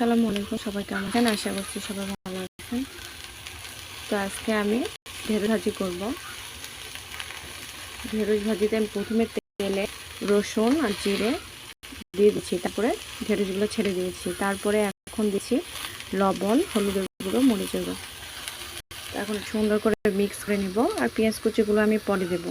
আসসালামু আলাইকুম সবাই কেমন আছেন? আশা করছি সবাই ভালো আছেন। তো আজকে আমি ঢেঁড়স ভাজি করব। ঢেঁড়স ভাজিতে আমি প্রথমে তেলে রসুন আর জিরে দিয়ে দিচ্ছি। তারপরে ঢেঁড়সগুলো ছেড়ে দিয়েছি। তারপরে এখন দিচ্ছি লবণ, হলুদের গুঁড়ো, মরিচের গুঁড়ো। এখন সুন্দর করে মিক্স করে নিব। আর পেঁয়াজ কুচিগুলো আমি পরে দেবো।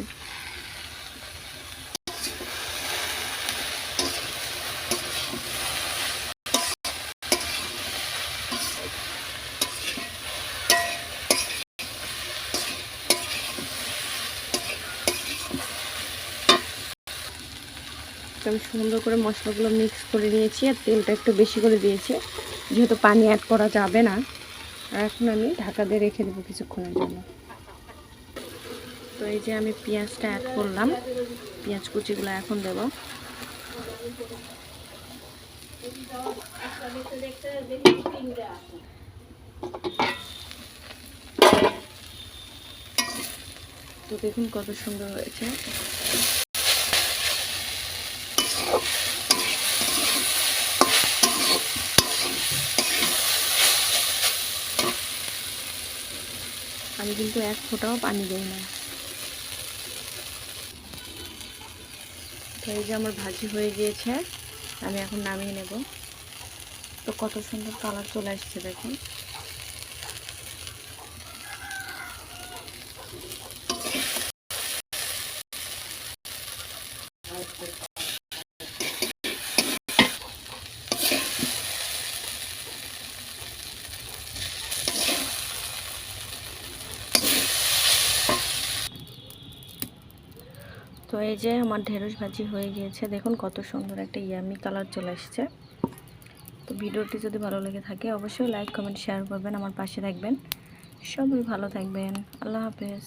আমি সুন্দর করে মশলাগুলো মিক্স করে নিয়েছি আর তেলটা একটু বেশি করে দিয়েছি। যেহেতু পানি অ্যাড করা যাবে না, আর এখন আমি ঢাকা দিয়ে রেখে দেবো কিছুক্ষণের জন্য। তো এই যে আমি পেঁয়াজটা অ্যাড করলাম, পেঁয়াজ কুচিগুলো এখন দেব। তো দেখুন কত সুন্দর হয়েছে। আমি কিন্তু এক ফোঁটাও পানি দিই না। তো এই যে আমার ভাজি হয়ে গিয়েছে, আমি এখন নামিয়ে নেব। তো কত সুন্দর কালার চলে আসছে দেখুন। তো এই যে আমার ঢেঁড়স ভাজি হয়ে গিয়েছে, দেখুন কত সুন্দর একটা ইয়ামি কালার চলে এসেছে তো ভিডিওটি যদি ভালো লেগে থাকে, অবশ্যই লাইক কমেন্ট শেয়ার করবেন, আমার পাশে থাকবেন। সবই ভালো থাকবেন। আল্লাহ হাফেজ।